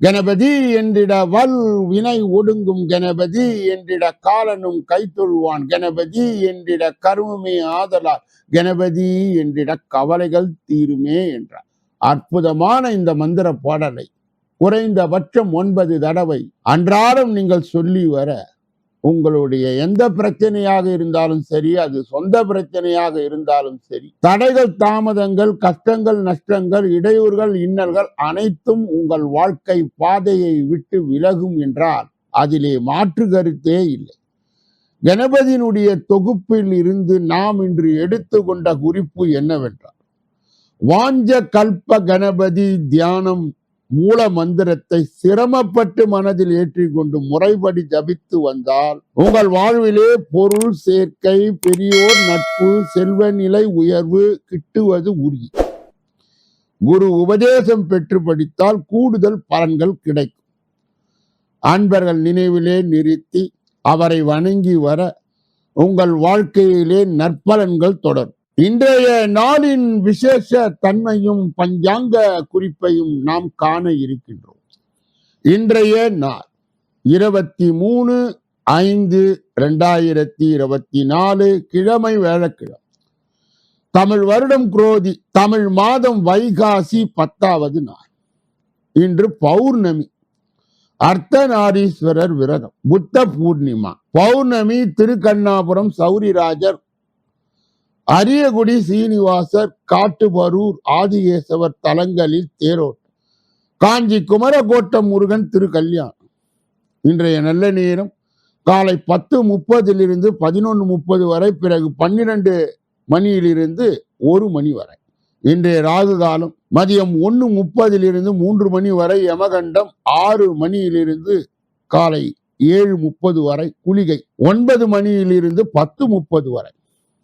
கணபதி என்றிட வல் வினை ஒடுங்கும் கணபதி என்றிட காலனும் கைத்தொழுவான். கணபதி என்றிட கருமமே ஆதலால் கணபதி என்றிட கவலைகள் தீருமே என்றார். அற்புதமான இந்த மந்திர பாடலை குறைந்தபட்சம் ஒன்பது தடவை அன்றாடம் நீங்கள் சொல்லி வர உங்களுடைய எந்த பிரச்சனையாக இருந்தாலும் சரி அது சொந்த பிரச்சனையாக இருந்தாலும் சரி தடைகள் தாமதங்கள் கஷ்டங்கள் நஷ்டங்கள் இடையூறுகள் இன்னல்கள் அனைத்தும் உங்கள் வாழ்க்கை பாதையை விட்டு விலகும் என்றால் அதிலே மாற்று கருத்தே இல்லை. கணபதியினுடைய தொகுப்பில் இருந்து நாம் இன்று எடுத்துக்கொண்ட குறிப்பு என்னவென்றால் வாஞ்ச கல்ப கணபதி தியானம் மூல மந்திரத்தை சிரமப்பட்டு மனதில் ஏற்றிக்கொண்டு முறைப்படி ஜபித்து வந்தால் உங்கள் வாழ்விலே பொருள் சேர்க்கை பெரியோர் நட்பு செல்வ நிலை உயர்வு கிட்டுவது உறுதி. குரு உபதேசம் பெற்று படித்தால் கூடுதல் பலன்கள் கிடைக்கும். அன்பர்கள் நினைவிலே நிறுத்தி அவரை வணங்கி வர உங்கள் வாழ்க்கையிலே நற்பலன்கள் தொடரும். இன்றைய நாளின் விசேஷ தன்மையும் பஞ்சாங்க குறிப்பையும் நாம் காண இருக்கின்றோம். இன்றைய நாள் இருபத்தி மூணு ஐந்து ரெண்டாயிரத்தி இருபத்தி நாலு கிழமை வேழக்கிழமை. தமிழ் வருடம் குரோதி தமிழ் மாதம் வைகாசி பத்தாவது நாள். இன்று பௌர்ணமி. அர்த்தநாரீஸ்வரர் விரதம் புத்த பூர்ணிமா பௌர்ணமி திருக்கண்ணாபுரம் சௌரிராஜர் அரியகுடி சீனிவாசர் காட்டுபரூர் ஆதிகேசவர் தலங்களில் தேரோட்டம். காஞ்சி குமரகோட்டம் முருகன் திருக்கல்யாணம். இன்றைய நல்ல நேரம் காலை பத்து முப்பதிலிருந்து பதினொன்று முப்பது வரை பிறகு பன்னிரண்டு மணியிலிருந்து ஒரு மணி வரை. இன்றைய ராகு காலம் மதியம் ஒன்று முப்பதிலிருந்து மூன்று மணி வரை யமகண்டம் ஆறு மணியிலிருந்து காலை ஏழு முப்பது வரை குளிகை ஒன்பது மணியிலிருந்து பத்து முப்பது வரை.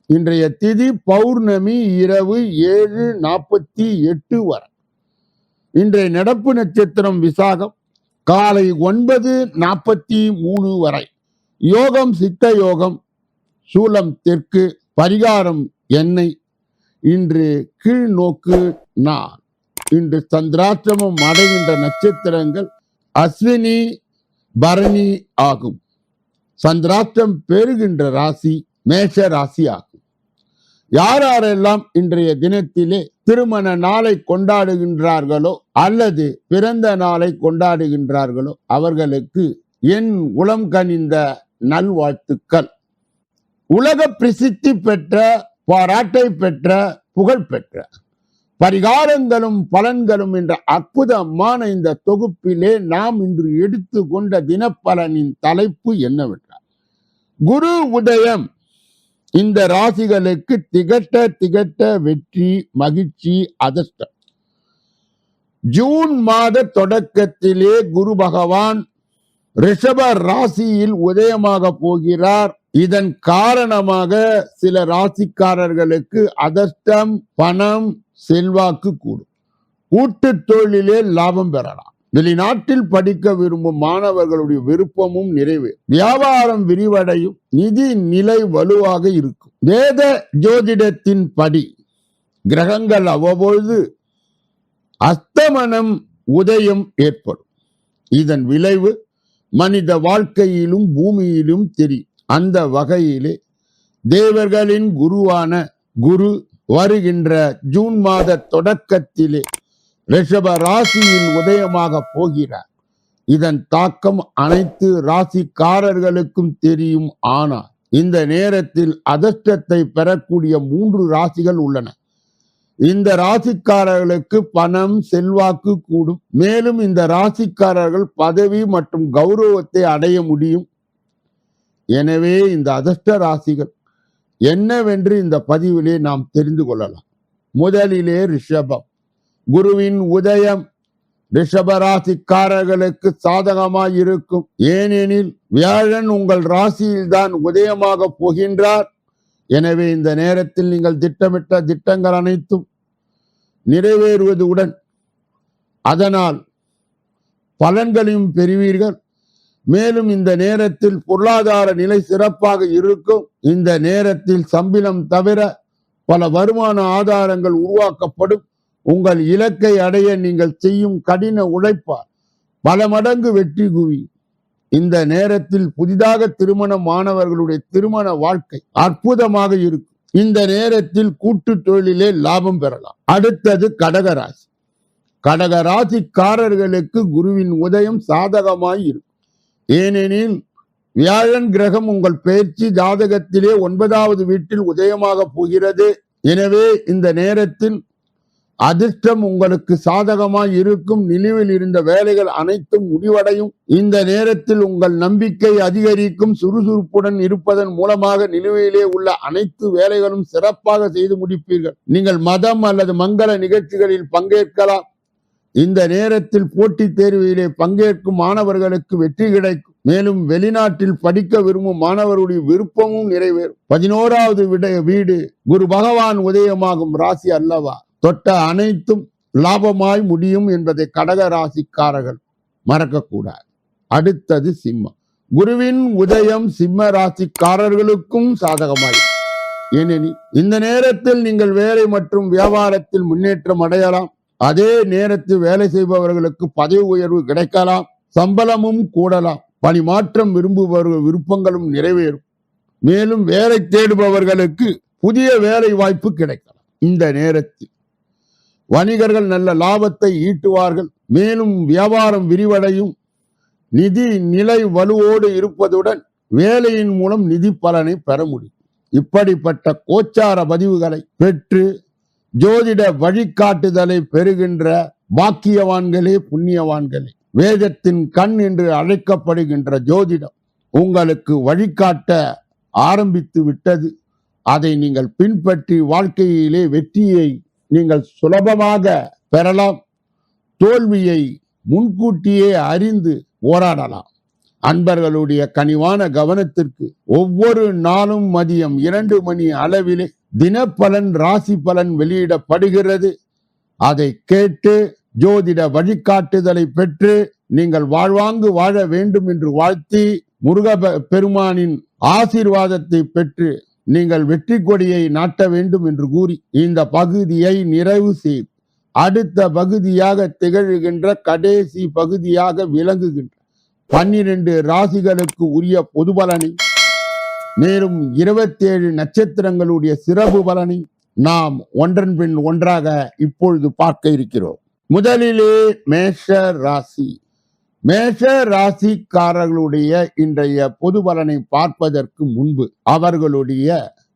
இன்றைய திதி பௌர்ணமி இரவு ஏழு நாற்பத்தி எட்டு வரை. இன்றைய நடப்பு நட்சத்திரம் விசாகம் காலை ஒன்பது நாற்பத்தி மூணு வரை. யோகம் சித்த யோகம் சூலம் தெற்கு பரிகாரம் எண்ணெய். இன்று கீழ் நோக்கு நான் இன்று சந்திராசிரமம் அடைகின்ற நட்சத்திரங்கள் அஸ்வினி பரணி ஆகும். சந்திராஷ்டிரம் பெறுகின்ற ராசி மேஷ ராசியாகும். யார் யாரெல்லாம் இன்றைய தினத்திலே திருமண நாளை கொண்டாடுகின்றார்களோ அல்லது பிறந்த நாளை கொண்டாடுகின்றார்களோ அவர்களுக்கு என் உளம் கனிந்த நல்வாழ்த்துக்கள். உலக பிரசித்தி பெற்ற பாராட்டை பெற்ற புகழ் பெற்ற பரிகாரங்களும் பலன்களும் என்ற அற்புதமான இந்த தொகுப்பிலே நாம் இன்று எடுத்துக்கொண்ட தினப்பலனின் தலைப்பு என்னவென்றால் குரு உதயம் இந்த ராசிகளுக்கு திகட்ட திகட்ட வெற்றி மகிழ்ச்சி அதிர்ஷ்டம். ஜூன் மாத தொடக்கத்திலே குரு பகவான் ரிஷப ராசியில் உதயமாக போகிறார். இதன் காரணமாக சில ராசிக்காரர்களுக்கு அதிர்ஷ்டம் பணம் செல்வாக்கு கூடும். கூட்டு தொழிலே லாபம் பெறலாம். வெளிநாட்டில் படிக்க விரும்பும் மாணவர்களுடைய விருப்பமும் நிறைவு. வியாபாரம் விரிவடையும். நிதி நிலை வலுவாக இருக்கும். வேத ஜோதிடத்தின் படி கிரகங்கள் அவ்வப்பொழுது அஸ்தமனம் உதயம் ஏற்படும். இதன் விளைவு மனித வாழ்க்கையிலும் பூமியிலும் தெரியும். அந்த வகையிலே தேவர்களின் குருவான குரு வருகின்ற ஜூன் மாத தொடக்கத்திலே ரிஷப ராசியில் உதயமாக போகிறார். இதன் தாக்கம் அனைத்து ராசிக்காரர்களுக்கும் தெரியும் ஆனால் இந்த நேரத்தில் அதிர்ஷ்டத்தை பெறக்கூடிய மூன்று ராசிகள் உள்ளன. இந்த ராசிக்காரர்களுக்கு பணம் செல்வாக்கு கூடும். மேலும் இந்த ராசிக்காரர்கள் பதவி மற்றும் கௌரவத்தை அடைய முடியும். எனவே இந்த அதிர்ஷ்ட ராசிகள் என்னவென்று இந்த பதிவிலே நாம் தெரிந்து கொள்ளலாம். முதலிலே ரிஷபம். குருவின் உதயம் ரிஷபராசிக்காரர்களுக்கு சாதகமாய் இருக்கும் ஏனெனில் வியாழன் உங்கள் ராசியில்தான் உதயமாக போகின்றார். எனவே இந்த நேரத்தில் நீங்கள் திட்டமிட்ட திட்டங்கள் அனைத்தும் நிறைவேறுவதுடன் அதனால் பலன்களையும் பெறுவீர்கள். மேலும் இந்த நேரத்தில் பொருளாதார நிலை சிறப்பாக இருக்கும். இந்த நேரத்தில் சம்பளம் தவிர பல வருமான ஆதாரங்கள் உருவாக்கப்படும். உங்கள் இலக்கை அடைய நீங்கள் செய்யும் கடின உழைப்பால் பல மடங்கு வெற்றி குவி. இந்த நேரத்தில் புதிதாக திருமணம் மாணவர்களுடைய திருமண வாழ்க்கை அற்புதமாக இருக்கும். இந்த நேரத்தில் கூட்டு தொழிலிலே லாபம் பெறலாம். அடுத்தது கடகராசி. கடகராசிக்காரர்களுக்கு குருவின் உதயம் சாதகமாய் இருக்கும். ஏனெனில் வியாழன் கிரகம் உங்கள் பயிற்சி ஜாதகத்திலே ஒன்பதாவது வீட்டில் உதயமாக போகிறது. எனவே இந்த நேரத்தில் அதிர்ஷ்டம் உங்களுக்கு சாதகமாய் இருக்கும். நிலுவில் இருந்த வேலைகள் அனைத்தும் முடிவடையும். இந்த நேரத்தில் உங்கள் நம்பிக்கை அதிகரிக்கும். சுறுசுறுப்புடன் இருப்பதன் மூலமாக நிலுவையிலே உள்ள அனைத்து வேலைகளும் சிறப்பாக செய்து முடிப்பீர்கள். நீங்கள் மதம் அல்லது மங்கள நிகழ்ச்சிகளில் பங்கேற்கலாம். இந்த நேரத்தில் போட்டித் தேர்விலே பங்கேற்கும் மாணவர்களுக்கு வெற்றி கிடைக்கும். மேலும் வெளிநாட்டில் படிக்க விரும்பும் மாணவருடைய விருப்பமும் நிறைவேறும். பதினோராவது விட வீடு குரு பகவான் உதயமாகும். ராசி அல்லவா? தொட்ட அனைத்தும் லாபமாய் முடியும் என்பதை கடக ராசிக்காரர்கள் மறக்கக்கூடாது. அடுத்தது சிம்மம். குருவின் உதயம் சிம்ம ராசிக்காரர்களுக்கும் சாதகமாய். ஏனெனில் இந்த நேரத்தில் நீங்கள் வேலை மற்றும் வியாபாரத்தில் முன்னேற்றம் அடையலாம். அதே நேரத்தில் வேலை செய்பவர்களுக்கு பதவி உயர்வு கிடைக்கலாம். சம்பளமும் கூடலாம். பணி மாற்றம் விரும்புபவர்கள் விருப்பங்களும் நிறைவேறும். மேலும் வேலை தேடுபவர்களுக்கு புதிய வேலை வாய்ப்பு கிடைக்கலாம். இந்த நேரத்தில் வணிகர்கள் நல்ல லாபத்தை ஈட்டுவார்கள். மேலும் வியாபாரம் விரிவடையும். நிதி நிலை வலுவோடு இருப்பதுடன் வேலையின் மூலம் நிதி பலனை பெற முடியும். இப்படிப்பட்ட கோச்சார பதிவுகளை பெற்று ஜோதிட வழிகாட்டுதலை பெறுகின்ற பாக்கியவான்களே புண்ணியவான்களே வேதத்தின் கண் என்று அழைக்கப்படுகின்ற ஜோதிடம் உங்களுக்கு வழிகாட்ட ஆரம்பித்து விட்டது. அதை நீங்கள் பின்பற்றி வாழ்க்கையிலே வெற்றியை நீங்கள் சுலபமாக பெறலாம். தோல்வியை முன்கூட்டியே அறிந்து போராடலாம். அன்பர்களுடைய கனிவான கவனத்திற்கு ஒவ்வொரு நாளும் மதியம் இரண்டு மணி அளவிலே தினப்பலன் ராசி பலன் வெளியிடப்படுகிறது. அதை கேட்டு ஜோதிட வழிகாட்டுதலை பெற்று நீங்கள் வாழ்வாங்கு வாழ வேண்டும் என்று வாழ்த்தி முருக பெருமானின் ஆசீர்வாதத்தை பெற்று நீங்கள் வெற்றி கொடியை நாட்ட வேண்டும் என்று கூறி இந்த பகுதியை நிறைவு செய் அடுத்த பகுதியாக திகழ்கின்ற கடைசி பகுதியாக விளங்குகின்ற பன்னிரண்டு ராசிகளுக்கு உரிய பொது பலனை மேலும் இருபத்தேழு நட்சத்திரங்களுடைய சிறப்பு பலனை நாம் ஒன்றன் பின் ஒன்றாக இப்பொழுது பார்க்க இருக்கிறோம். முதலிலே மேஷ ராசி. மேஷ ராசிக்காரர்களுடைய இன்றைய பொது பலனை பார்ப்பதற்கு முன்பு அவர்களுடைய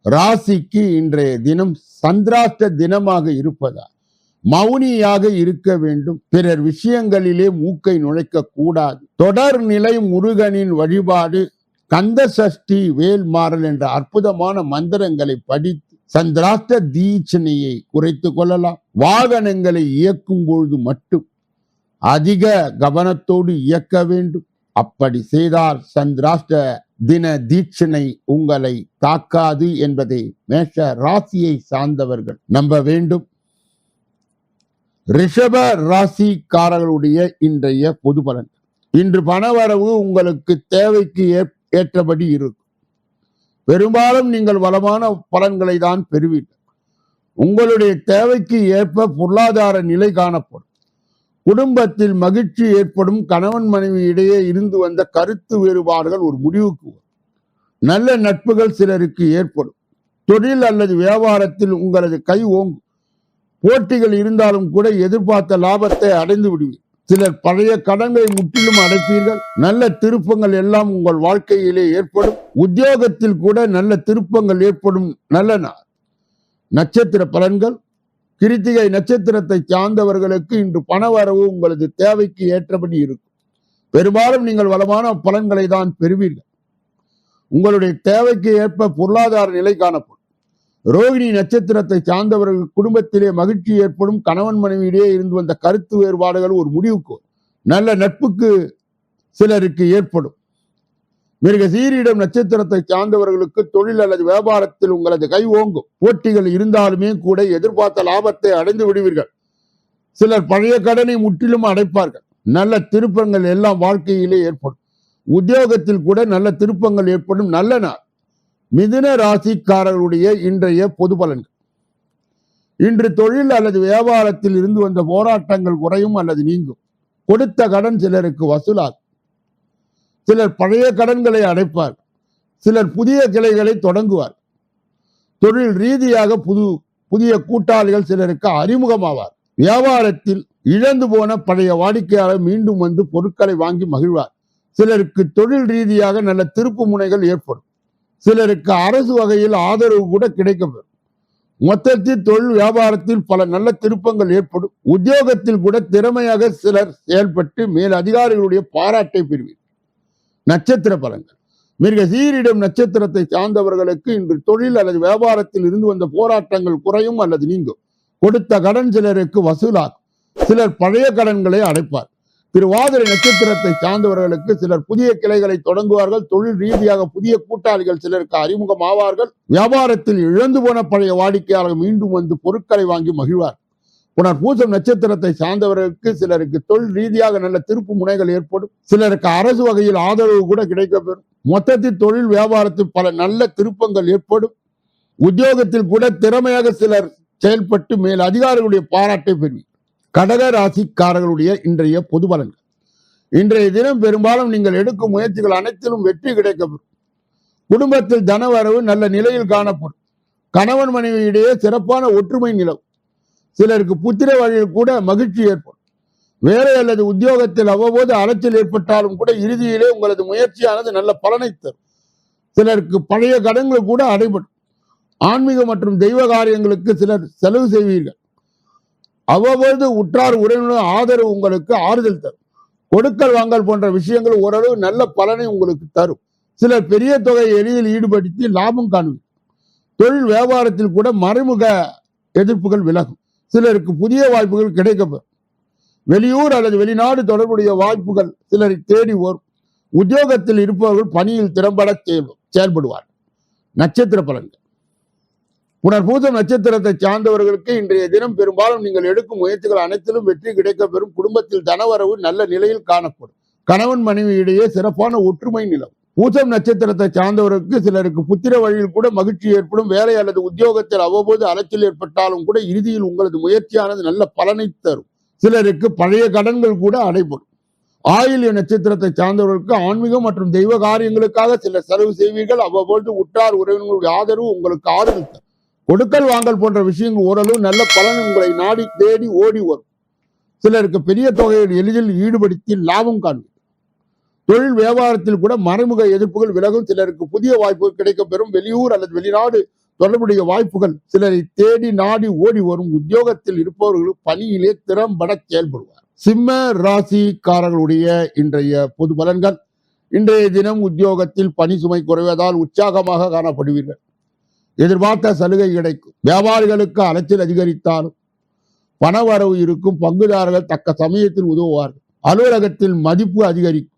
ராசிக்கு இன்றைய தினம் சந்திராஷ்ட தினமாக இருப்பதால் மௌனியாக இருக்க வேண்டும். பிறர் விஷயங்களிலே மூக்கை நுழைக்க கூடாது. தொடர் நிலை முருகனின் வழிபாடு கந்த சஷ்டி வேல்மாறல் என்ற அற்புதமான மந்திரங்களை படித்து சந்திராஷ்ட தீட்சணையை குறைத்து கொள்ளலாம். வாகனங்களை இயக்கும் பொழுது மட்டும் அதிக கவனத்தோடு இயக்க வேண்டும். அப்படி செய்தால் சந்திராஷ்ட தின தீட்சணை உங்களை தாக்காது என்பதை மேஷ ராசியை சார்ந்தவர்கள் நம்ப வேண்டும். ரிஷப ராசிக்காரர்களுடைய இன்றைய பொது பலன். இன்று பணவரவு உங்களுக்கு தேவைக்கு ஏற்- ஏற்றபடி இருக்கும். பெரும்பாலும் நீங்கள் வளமான பலன்களை தான் பெறுவீர்கள். உங்களுடைய தேவைக்கு ஏற்ப பொருளாதார நிலை காணப்படும். குடும்பத்தில் மகிழ்ச்சி ஏற்படும் கணவன் மனைவி இடையே இருந்து வந்த கருத்து வேறுபாடுகள் ஒரு முடிவுக்கு வரும். நல்ல நட்புகள் சிலருக்கு ஏற்படும். தொழில் அல்லது வியாபாரத்தில் உங்களது கை ஓங்கும். போட்டிகள் இருந்தாலும் கூட எதிர்பார்த்த லாபத்தை அடைந்து விடுவீர்கள் சிலர் பழைய கடன்களை முற்றிலும் அடைப்பீர்கள். நல்ல திருப்பங்கள் எல்லாம் உங்கள் வாழ்க்கையிலே ஏற்படும். உத்தியோகத்தில் கூட நல்ல திருப்பங்கள் ஏற்படும். நல்ல நாள் நட்சத்திர பலன்கள் கிருத்திகை நட்சத்திரத்தை சார்ந்தவர்களுக்கு இன்று பணவரவு உங்களது தேவைக்கு ஏற்றபடி இருக்கும். பெரும்பாலும் நீங்கள் வளமான பலன்களை தான் பெறுவீர்கள். உங்களுடைய தேவைக்கு ஏற்ப பொருளாதார நிலை காணப்படும். ரோகிணி நட்சத்திரத்தை சார்ந்தவர்கள் குடும்பத்திலே மகிழ்ச்சி ஏற்படும். கணவன் மனைவியிடையே இருந்து வந்த கருத்து வேறுபாடுகள் ஒரு முடிவுக்கு நல்ல நட்புக்கு சிலருக்கு ஏற்படும். மிருக சீரிடம் நட்சத்திரத்தை சார்ந்தவர்களுக்கு தொழில் அல்லது வியாபாரத்தில் உங்களது கை ஓங்கும். போட்டிகள் இருந்தாலுமே கூட எதிர்பார்த்த லாபத்தை அடைந்து விடுவீர்கள். சிலர் பழைய கடனை முற்றிலும் அடைப்பார்கள். நல்ல திருப்பங்கள் எல்லாம் வாழ்க்கையிலே ஏற்படும். உத்தியோகத்தில் கூட நல்ல திருப்பங்கள் ஏற்படும். நல்ல நாள். மிதுன ராசிக்காரர்களுடைய இன்றைய பொது பலன்கள். இன்று தொழில் அல்லது வியாபாரத்தில் இருந்து வந்த போராட்டங்கள் குறையும் அல்லது நீங்கும். கொடுத்த கடன் சிலருக்கு வசூலாகும். சிலர் பழைய கடன்களை அடைப்பார். சிலர் புதிய கிளைகளை தொடங்குவார். தொழில் ரீதியாக புது புதிய கூட்டாளிகள் சிலருக்கு அறிமுகமாவார். வியாபாரத்தில் இழந்து போன பழைய வாடிக்கையாளர் மீண்டும் வந்து பொருட்களை வாங்கி மகிழ்வார். சிலருக்கு தொழில் ரீதியாக நல்ல திருப்பு முனைகள் ஏற்படும். சிலருக்கு அரசு வகையில் ஆதரவு கூட கிடைக்கப்பெறும். மொத்தத்தில் தொழில் வியாபாரத்தில் பல நல்ல திருப்பங்கள் ஏற்படும். உத்தியோகத்தில் கூட திறமையாக சிலர் செயல்பட்டு மேல் அதிகாரிகளுடைய பாராட்டை பெறுவீர் நட்சத்திர பலன்கள். மிருக சீரிடம் நட்சத்திரத்தை சார்ந்தவர்களுக்கு இன்று தொழில் அல்லது வியாபாரத்தில் இருந்து வந்த போராட்டங்கள் குறையும் அல்லது நீங்கும். கொடுத்த கடன் சிலருக்கு வசூலாகும். சிலர் பழைய கடன்களை அடைப்பார். திருவாதிரை நட்சத்திரத்தை சார்ந்தவர்களுக்கு சிலர் புதிய கிளைகளை தொடங்குவார்கள். தொழில் ரீதியாக புதிய கூட்டாளிகள் சிலருக்கு அறிமுகம் ஆவார்கள் வியாபாரத்தில் இழந்து போன பழைய வாடிக்கையாளர்கள் மீண்டும் வந்து பொருட்களை வாங்கி மகிழ்வார் உணர் பூசம் நட்சத்திரத்தை சார்ந்தவர்களுக்கு சிலருக்கு தொழில் ரீதியாக நல்ல திருப்பு முனைகள் ஏற்படும். சிலருக்கு அரசு வகையில் ஆதரவு கூட கிடைக்கப்பெறும். மொத்தத்தில் தொழில் வியாபாரத்தில் பல நல்ல திருப்பங்கள் ஏற்படும். உத்தியோகத்தில் கூட திறமையாக சிலர் செயல்பட்டு மேல் அதிகாரிகளுடைய பாராட்டை பெறுவீர் கடக ராசிக்காரர்களுடைய இன்றைய பொது பலன்கள். இன்றைய தினம் பெரும்பாலும் நீங்கள் எடுக்கும் முயற்சிகள் அனைத்திலும் வெற்றி கிடைக்கப்பெறும். குடும்பத்தில் தனவரவு நல்ல நிலையில் காணப்படும். கணவன் மனைவியிடையே சிறப்பான ஒற்றுமை நிலவும். சிலருக்கு புத்திர வழியில் கூட மகிழ்ச்சி ஏற்படும். வேலை அல்லது உத்தியோகத்தில் அவ்வப்போது அலைச்சல் ஏற்பட்டாலும் கூட இறுதியிலே உங்களது முயற்சியானது நல்ல பலனை தரும். சிலருக்கு பழைய கடன்கள் கூட அடைபடும். ஆன்மீக மற்றும் தெய்வ காரியங்களுக்கு சிலர் செலவு செய்வீர்கள். அவ்வப்போது உற்றார் உறவினர் ஆதரவு உங்களுக்கு ஆறுதல் தரும். கொடுக்கல் வாங்கல் போன்ற விஷயங்கள் ஓரளவு நல்ல பலனை உங்களுக்கு தரும். சிலர் பெரிய தொகையை எளிதில் ஈடுபடுத்தி லாபம் காணுவீர்கள். தொழில் வியாபாரத்தில் கூட மறைமுக எதிர்ப்புகள் விலகும். சிலருக்கு புதிய வாய்ப்புகள் கிடைக்கும். வெளியூர் அல்லது வெளிநாடு தொடர்புடைய வாய்ப்புகள் சிலரை தேடி வரும். உத்தியோகத்தில் இருப்பவர்கள் பணியில் திறம்பட செயல்படுவார் நட்சத்திர பலன்கள். புனர்பூசம் நட்சத்திரத்தை சார்ந்தவர்களுக்கு இன்றைய தினம் பெரும்பாலும் நீங்கள் எடுக்கும் முயற்சிகள் அனைத்திலும் வெற்றி கிடைக்கப்பெறும் குடும்பத்தில் தனவரவு நல்ல நிலையில் காணப்படும். கணவன் மனைவி இடையே சிறப்பான ஒற்றுமை நிலவும். பூசம் நட்சத்திரத்தை சார்ந்தவருக்கு சிலருக்கு புத்திர வழியில் கூட மகிழ்ச்சி ஏற்படும். வேலை அல்லது உத்தியோகத்தில் அவ்வப்போது அலைச்சல் ஏற்பட்டாலும் கூட இறுதியில் உங்களது முயற்சியானது நல்ல பலனை தரும். சிலருக்கு பழைய கடன்கள் கூட அடைபடும். ஆயுள்ய நட்சத்திரத்தை சார்ந்தவர்களுக்கு ஆன்மீகம் மற்றும் தெய்வ காரியங்களுக்காக சில செலவு செய்வீர்கள். அவ்வப்போது உற்றார் உறவினர்களுடைய ஆதரவு உங்களுக்கு ஆறுதல் தரும். கொடுக்கல் வாங்கல் போன்ற விஷயங்கள் ஓரளவு நல்ல பலன் உங்களை நாடி தேடி ஓடி வரும். சிலருக்கு பெரிய தொகையை எளிதில் ஈடுபடுத்தி லாபம் காண்பீர்கள். தொழில் வியாபாரத்தில் கூட மறைமுக எதிர்ப்புகள் விலகும். சிலருக்கு புதிய வாய்ப்புகள் கிடைக்கப்பெறும் வெளியூர் அல்லது வெளிநாடு தொடர்புடைய வாய்ப்புகள் சிலரை தேடி நாடி ஓடி வரும். உத்தியோகத்தில் இருப்பவர்களும் பணியிலே திறம்பட செயல்படுவார். சிம்ம ராசிக்காரர்களுடைய இன்றைய பொது பலன்கள். இன்றைய தினம் உத்தியோகத்தில் பணி சுமை குறைவதால் உற்சாகமாக காணப்படுவீர்கள். எதிர்பார்த்த சலுகை கிடைக்கும். வியாபாரிகளுக்கு அலைச்சல் அதிகரித்தாலும் பணவரவு இருக்கும். பங்குதாரர்கள் தக்க சமயத்தில் உதவுவார்கள். அலுவலகத்தில் மதிப்பு அதிகரிக்கும்.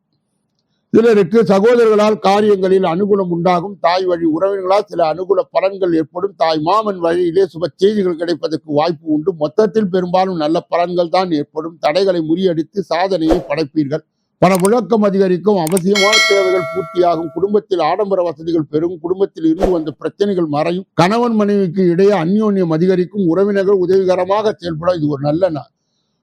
சிலருக்கு சகோதரர்களால் காரியங்களில் அனுகூலம் உண்டாகும். தாய் வழி உறவினர்களால் சில அனுகூல பலன்கள் ஏற்படும். தாய் மாமன் வழியிலே சுப செய்திகள் கிடைப்பதற்கு வாய்ப்பு உண்டு. மொத்தத்தில் பெரும்பாலும் நல்ல பலன்கள் தான் ஏற்படும். தடைகளை முறியடித்து சாதனையை படைப்பீர்கள். பல புழக்கம் அதிகரிக்கும். அவசியமான தேவைகள் பூர்த்தியாகும். குடும்பத்தில் ஆடம்பர வசதிகள் பெறும். குடும்பத்தில் இருந்து வந்த பிரச்சனைகள் மறையும். கணவன் மனைவிக்கு இடையே அந்யோன்யம் அதிகரிக்கும். உறவினர்கள் உதவிகரமாக செயல்பட இது ஒரு நல்ல நாள்.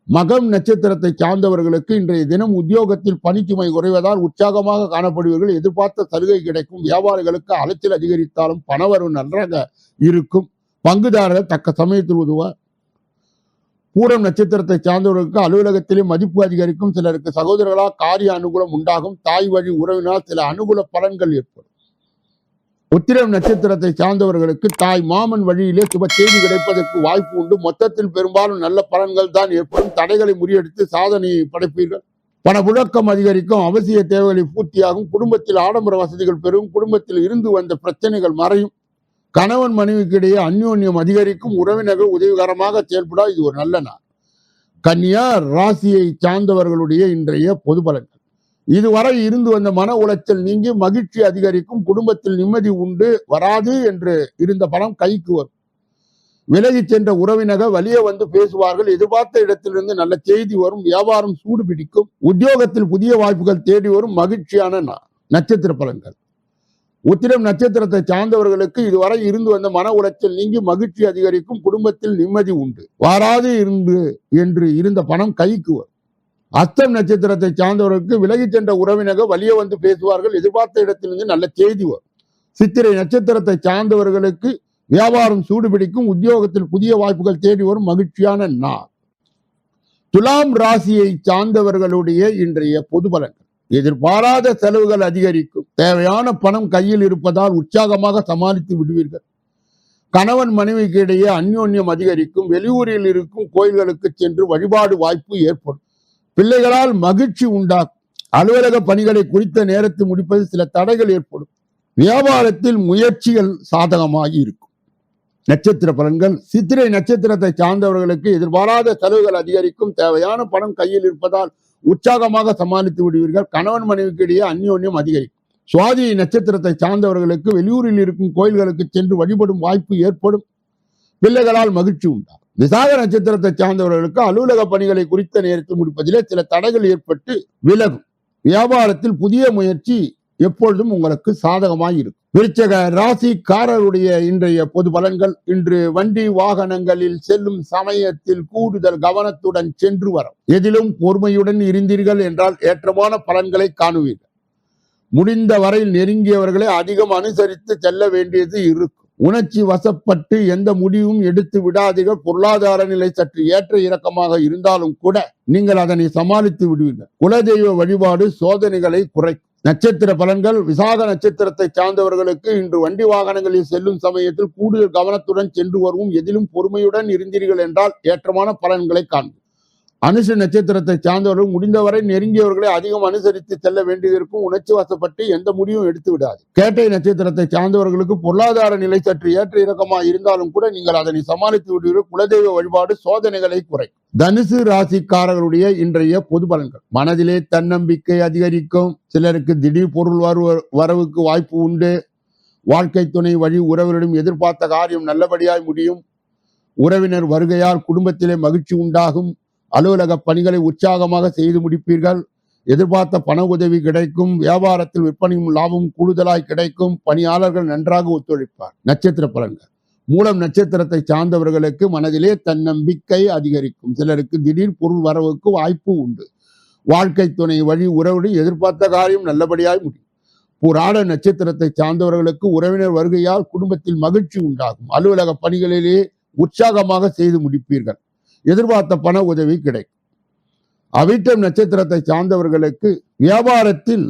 மகம் நட்சத்திரத்தை சார்ந்தவர்களுக்கு இன்றைய தினம் உத்தியோகத்தில் பணிச்சுமை குறைவதால் உற்சாகமாக காணப்படுவீர்கள். எதிர்பார்த்த சலுகை கிடைக்கும். வியாபாரிகளுக்கு அலைச்சல் அதிகரித்தாலும் பணவரவு நன்றாக இருக்கும். பங்குதாரர்கள் தக்க சமயத்தில் உதவுவார் பூரம் நட்சத்திரத்தை சார்ந்தவர்களுக்கு அலுவலகத்திலே மதிப்பு அதிகரிக்கும். சிலருக்கு சகோதரர்களால் காரிய அனுகூலம் உண்டாகும். தாய் வழி உறவினால் சில அனுகூல பலன்கள் ஏற்படும். உத்திரம் நட்சத்திரத்தை சார்ந்தவர்களுக்கு தாய் மாமன் வழியிலே சுப செய்தி கிடைப்பதற்கு வாய்ப்பு உண்டு. மொத்தத்தில் பெரும்பாலும் நல்ல பலன்கள் தான் ஏற்படும். தடைகளை முறியடித்து சாதனையை படைப்பீர்கள். பணப்புழக்கம் அதிகரிக்கும். அவசிய தேவைகளை பூர்த்தியாகும். குடும்பத்தில் ஆடம்பர வசதிகள் பெறும். குடும்பத்தில் இருந்து வந்த பிரச்சனைகள் மறையும். கணவன் மனைவிக்கு இடையே அந்யோன்யம் அதிகரிக்கும். உறவினர்கள் உதவிகரமாக செயல்பட. இது ஒரு நல்ல நாள். கன்னியா ராசியை சார்ந்தவர்களுடைய இன்றைய பொது பலன் இதுவரை இருந்து வந்த மன உளைச்சல் நீங்கி மகிழ்ச்சி அதிகரிக்கும் குடும்பத்தில் நிம்மதி உண்டு வராது என்று இருந்த பணம் கைக்கு வரும். விலகிச் சென்ற உறவினர்கள் வழியே வந்து பேசுவார்கள். எதிர்பார்த்த இடத்திலிருந்து நல்ல செய்தி வரும் வியாபாரம் சூடு பிடிக்கும் உத்தியோகத்தில் புதிய வாய்ப்புகள் தேடி வரும் மகிழ்ச்சியான நட்சத்திர பலன்கள். உத்திரம் நட்சத்திரத்தை சார்ந்தவர்களுக்கு இதுவரை இருந்து வந்த மன உளைச்சல் நீங்கி மகிழ்ச்சி அதிகரிக்கும் குடும்பத்தில் நிம்மதி உண்டு வாராது இருந்து என்று இருந்த பணம் கைக்கு வரும். அஸ்தம் நட்சத்திரத்தை சார்ந்தவர்களுக்கு விலகி சென்ற உறவினர்கள் வலிய வந்து பேசுவார்கள் எதிர்பார்த்த இடத்திலிருந்து நல்ல செய்தி வரும். சித்திரை நட்சத்திரத்தை சார்ந்தவர்களுக்கு வியாபாரம் சூடு பிடிக்கும் உத்தியோகத்தில் புதிய வாய்ப்புகள் தேடி வரும் மகிழ்ச்சியான நாள். துலாம் ராசியை சார்ந்தவர்களுடைய இன்றைய பொது பலன்கள். எதிர்பாராத செலவுகள் அதிகரிக்கும் தேவையான பணம் கையில் இருப்பதால் உற்சாகமாக சமாளித்து விடுவீர்கள். கணவன் மனைவிக்கு இடையே அந்யோன்யம் அதிகரிக்கும் வெளியூரில் இருக்கும் கோயில்களுக்கு சென்று வழிபாடு வாய்ப்பு ஏற்படும். பிள்ளைகளால் மகிழ்ச்சி உண்டாகும். அலுவலக பணிகளை குறித்த நேரத்தில் முடிப்பது சில தடைகள் ஏற்படும். வியாபாரத்தில் முயற்சிகள் சாதகமாகி இருக்கும். நட்சத்திர பலன்கள். சித்திரை நட்சத்திரத்தை சார்ந்தவர்களுக்கு எதிர்பாராத செலவுகள் அதிகரிக்கும். தேவையான பணம் கையில் இருப்பதால் உற்சாகமாக சமாளித்து விடுவீர்கள். கணவன் மனைவிக்கு இடையே அந்யோன்யம் அதிகரிக்கும். சுவாதி நட்சத்திரத்தை சார்ந்தவர்களுக்கு வெளியூரில் இருக்கும் கோயில்களுக்கு சென்று வழிபடும் வாய்ப்பு ஏற்படும். பிள்ளைகளால் மகிழ்ச்சி உண்டாகும். விசாக நட்சத்திரத்தை சார்ந்தவர்களுக்கு அலுவலக பணிகளை குறித்த நேரத்தில் முடிப்பதிலே சில தடைகள் ஏற்பட்டு விலகும். வியாபாரத்தில் புதிய முயற்சி எப்பொழுதும் உங்களுக்கு சாதகமாக இருக்கும். விருச்சக ராசிக்காரருடைய இன்றைய பொது பலன்கள் இன்று வண்டி வாகனங்களில் செல்லும் சமயத்தில் கூடுதல் கவனத்துடன் சென்று வரும். எதிலும் பொறுமையுடன் இருந்தீர்கள் என்றால் ஏற்றமான பலன்களை காணுவீர்கள். முடிந்த வரையில் நெருங்கியவர்களை அதிகம் அனுசரித்து செல்ல வேண்டியது இருக்கும். உணர்ச்சி வசப்பட்டு எந்த முடிவும் எடுத்து விடாதீர்கள் பொருளாதார நிலை சற்று ஏற்ற இறக்கமாக இருந்தாலும் கூட நீங்கள் அதனை சமாளித்து விடுவீர்கள். குலதெய்வ வழிபாடு சோதனைகளை குறைக்கும் நட்சத்திர பலன்கள் விசாக நட்சத்திரத்தை சார்ந்தவர்களுக்கு இன்று வண்டி வாகனங்களில் செல்லும் சமயத்தில் கூடுதல் கவனத்துடன் சென்று வருவோம். எதிலும் பொறுமையுடன் இருந்தீர்கள் என்றால் ஏற்றமான பலன்களை காண்போம் அனுஷ நட்சத்திரத்தை சார்ந்தவர்கள் முடிந்தவரை நெருங்கியவர்களை அதிகம் அனுசரித்து செல்ல வேண்டியதற்கும் உணர்ச்சி வசப்பட்டு எந்த முடிவும் எடுத்து விடாது. கேட்டை நட்சத்திரத்தை சார்ந்தவர்களுக்கு பொருளாதார நிலை சற்று ஏற்ற இறக்கமாக இருந்தாலும் கூட நீங்கள் அதனை சமாளித்து விடுவீர்கள். குலதெய்வ வழிபாடு சோதனைகளை குறை தனுசு ராசிக்காரர்களுடைய இன்றைய பொது பலன்கள். மனதிலே தன்னம்பிக்கை அதிகரிக்கும். சிலருக்கு திடீர் பொருள் வரவு வரவுக்கு வாய்ப்பு உண்டு. வாழ்க்கை துணை வழி உறவரிடம் எதிர்பார்த்த காரியம் நல்லபடியாய் முடியும். உறவினர் வருகையால் குடும்பத்திலே மகிழ்ச்சி உண்டாகும். அலுவலக பணிகளை உற்சாகமாக செய்து முடிப்பீர்கள். எதிர்பார்த்த பண உதவி கிடைக்கும். வியாபாரத்தில் விற்பனையும் லாபமும் கூடுதலாய் கிடைக்கும். பணியாளர்கள் நன்றாக ஒத்துழைப்பார். நட்சத்திர பலன்கள். மூலம் நட்சத்திரத்தை சார்ந்தவர்களுக்கு மனதிலே தன்னம்பிக்கை அதிகரிக்கும். சிலருக்கு திடீர் பொருள் வரவுக்கு வாய்ப்பு உண்டு. வாழ்க்கை துணை வழி உறவுடன் எதிர்பார்த்த காரியம் நல்லபடியாய் முடியும். புராண நட்சத்திரத்தை சார்ந்தவர்களுக்கு உறவினர் வருகையால் குடும்பத்தில் மகிழ்ச்சி உண்டாகும். அலுவலக பணிகளிலே உற்சாகமாக செய்து முடிப்பீர்கள். எதிர்பார்த்த பண உதவி கிடைக்கும். அவிட்டம் நட்சத்திரத்தை சார்ந்தவர்களுக்கு வியாபாரத்தில்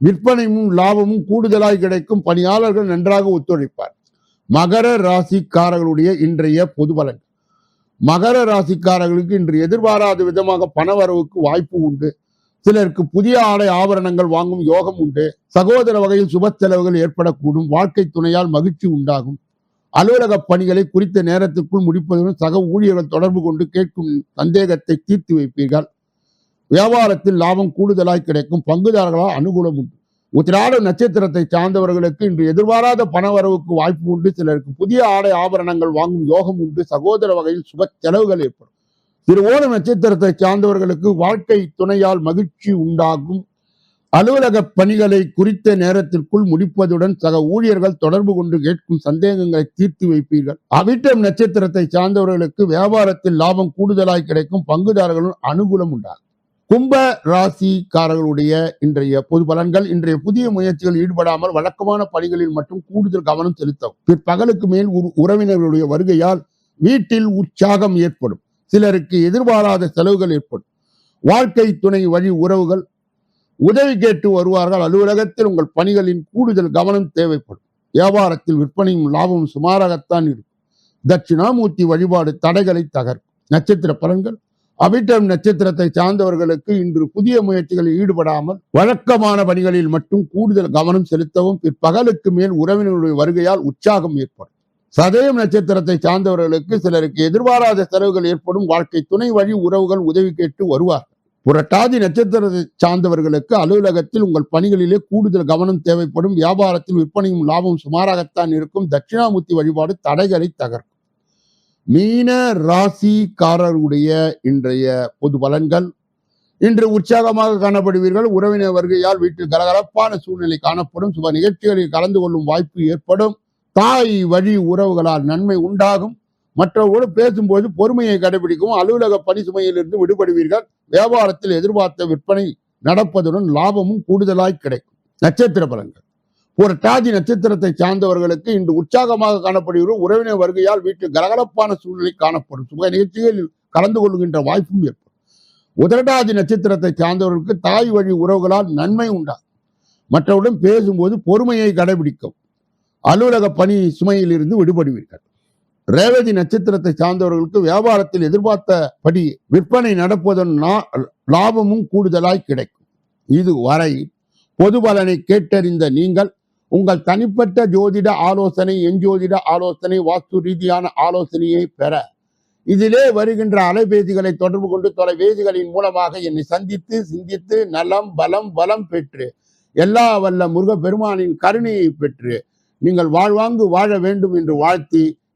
விற்பனையும் லாபமும் கூடுதலாய் கிடைக்கும் பணியாளர்கள் நன்றாக ஒத்துழைப்பார். மகர ராசிக்காரர்களுடைய இன்றைய பொது பலன். மகர ராசிக்காரர்களுக்கு இன்று எதிர்பாராத விதமாக பணவரவுக்கு வாய்ப்பு உண்டு. சிலருக்கு புதிய ஆடை ஆபரணங்கள் வாங்கும் யோகம் உண்டு. சகோதர வகையில் சுப செலவுகள் ஏற்படக்கூடும். வாழ்க்கை துணையால் மகிழ்ச்சி உண்டாகும். அலுவலக பணிகளை குறித்த நேரத்திற்குள் முடிப்பதுடன் சக ஊழியர்கள் தொடர்பு கொண்டு கேட்கும் சந்தேகத்தை தீர்த்து வைப்பீர்கள். வியாபாரத்தில் லாபம் கூடுதலாய் கிடைக்கும். பங்குதாரர்களால் அனுகூலம் உண்டு. உத்திராட நட்சத்திரத்தை சார்ந்தவர்களுக்கு இன்று எதிர்பாராத பணவரவுக்கு வாய்ப்பு உண்டு. சிலருக்கு புதிய ஆடை ஆபரணங்கள் வாங்கும் யோகம் உண்டு. சகோதர வகையில் சுப செலவுகள் ஏற்படும். திருவோண நட்சத்திரத்தை சார்ந்தவர்களுக்கு வாழ்க்கை துணையால் மகிழ்ச்சி உண்டாகும். அலுவலக பணிகளை குறித்த நேரத்திற்குள் முடிப்பதுடன் சக ஊழியர்கள் தொடர்பு கொண்டு கேட்கும் சந்தேகங்களை தீர்த்து வைப்பீர்கள். அவிட்டம் நட்சத்திரத்தை சார்ந்தவர்களுக்கு வியாபாரத்தில் லாபம் கூடுதலாய் கிடைக்கும் பங்குதாரர்களும் அனுகூலம் உண்டாகும். கும்ப ராசிக்காரர்களுடைய இன்றைய பொது பலன்கள் இன்றைய புதிய முயற்சிகள் ஈடுபடாமல் வழக்கமான பணிகளில் மட்டும் கூடுதல் கவனம் செலுத்தவும். பிற்பகலுக்கு மேல் உறவினர்களுடைய வருகையால் வீட்டில் உற்சாகம் ஏற்படும். சிலருக்கு எதிர்பாராத செலவுகள் ஏற்படும். வாழ்க்கை துணை வழி உறவுகள் உதவி கேட்டு வருவார்கள். அலுவலகத்தில் உங்கள் பணிகளின் கூடுதல் கவனம் தேவைப்படும். வியாபாரத்தில் விற்பனையும் லாபமும் சுமாராகத்தான் இருக்கும். தட்சிணாமூர்த்தி வழிபாடு தடைகளை தகர்க்கும். நட்சத்திர பலன்கள். அபிட்டம் நட்சத்திரத்தை சார்ந்தவர்களுக்கு இன்று புதிய முயற்சிகளில் ஈடுபடாமல் வழக்கமான பணிகளில் மட்டும் கூடுதல் கவனம் செலுத்தவும் பிற்பகலுக்கு மேல் உறவினர்களுடைய வருகையால் உற்சாகம் ஏற்படும். சதயம் நட்சத்திரத்தை சார்ந்தவர்களுக்கு சிலருக்கு எதிர்பாராத செலவுகள் ஏற்படும். வாழ்க்கை துணை வழி உறவுகள் உதவி கேட்டு வருவார்கள். புரட்டாதி நட்சத்திரத்தை சார்ந்தவர்களுக்கு அலுவலகத்தில் உங்கள் பணிகளிலே கூடுதல் கவனம் தேவைப்படும். வியாபாரத்தில் விற்பனையும் லாபம் சுமாராகத்தான் இருக்கும். தட்சிணாமூர்த்தி வழிபாடு தடைகளை தகர்க்கும். மீன ராசிக்காரருடைய இன்றைய பொது பலன்கள். இன்று உற்சாகமாக காணப்படுவீர்கள். உறவினர் வருகையால் வீட்டில் கலகலப்பான சூழ்நிலை காணப்படும். சுப நிகழ்ச்சிகளில் கலந்து கொள்ளும் வாய்ப்பு ஏற்படும். தாய் வழி உறவுகளால் நன்மை உண்டாகும். மற்றவர்களோடு பேசும்போது பொறுமையை கடைபிடிக்கவும் அலுவலக பணி சுமையிலிருந்து விடுபடுவீர்கள். வியாபாரத்தில் எதிர்பார்த்த விற்பனை நடப்பதுடன் லாபமும் கூடுதலாய் கிடைக்கும். நட்சத்திர பலன்கள். ஒரு டாதி நட்சத்திரத்தை சார்ந்தவர்களுக்கு இன்று உற்சாகமாக காணப்படுகிற உறவினர் வருகையால் வீட்டில் கலகலப்பான சூழ்நிலை காணப்படும். சுக நிகழ்ச்சிகளில் கலந்து கொள்கின்ற வாய்ப்பும் ஏற்படும். உதரடாதி நட்சத்திரத்தை சார்ந்தவர்களுக்கு தாய் வழி உறவுகளால் நன்மை உண்டாகும். மற்றவருடன் பேசும்போது பொறுமையை கடைபிடிக்கும் அலுவலக பணி சுமையிலிருந்து விடுபடுவீர்கள். ரேவதி நட்சத்திரத்தை சார்ந்தவர்களுக்கு வியாபாரத்தில் எதிர்பார்த்தபடி விற்பனை நடப்பதன் லாபமும் கூடுதலாய் கிடைக்கும். இது வரை பொது பலனை கேட்டறிந்த நீங்கள் உங்கள் தனிப்பட்ட ஜோதிட ஆலோசனை எஞ்சோதிட ஆலோசனை வாஸ்து ரீதியான ஆலோசனையை பெற இதிலே வருகின்ற அலைபேசிகளை தொடர்பு கொண்டு தொலைபேசிகளின் மூலமாக என்னை சந்தித்து சிந்தித்து நலம் பலம் வளம் பெற்று எல்லா வல்ல முருகப்பெருமானின் கருணையை பெற்று நீங்கள் வாழ்வாங்கு வாழ வேண்டும் என்று வாழ்த்தி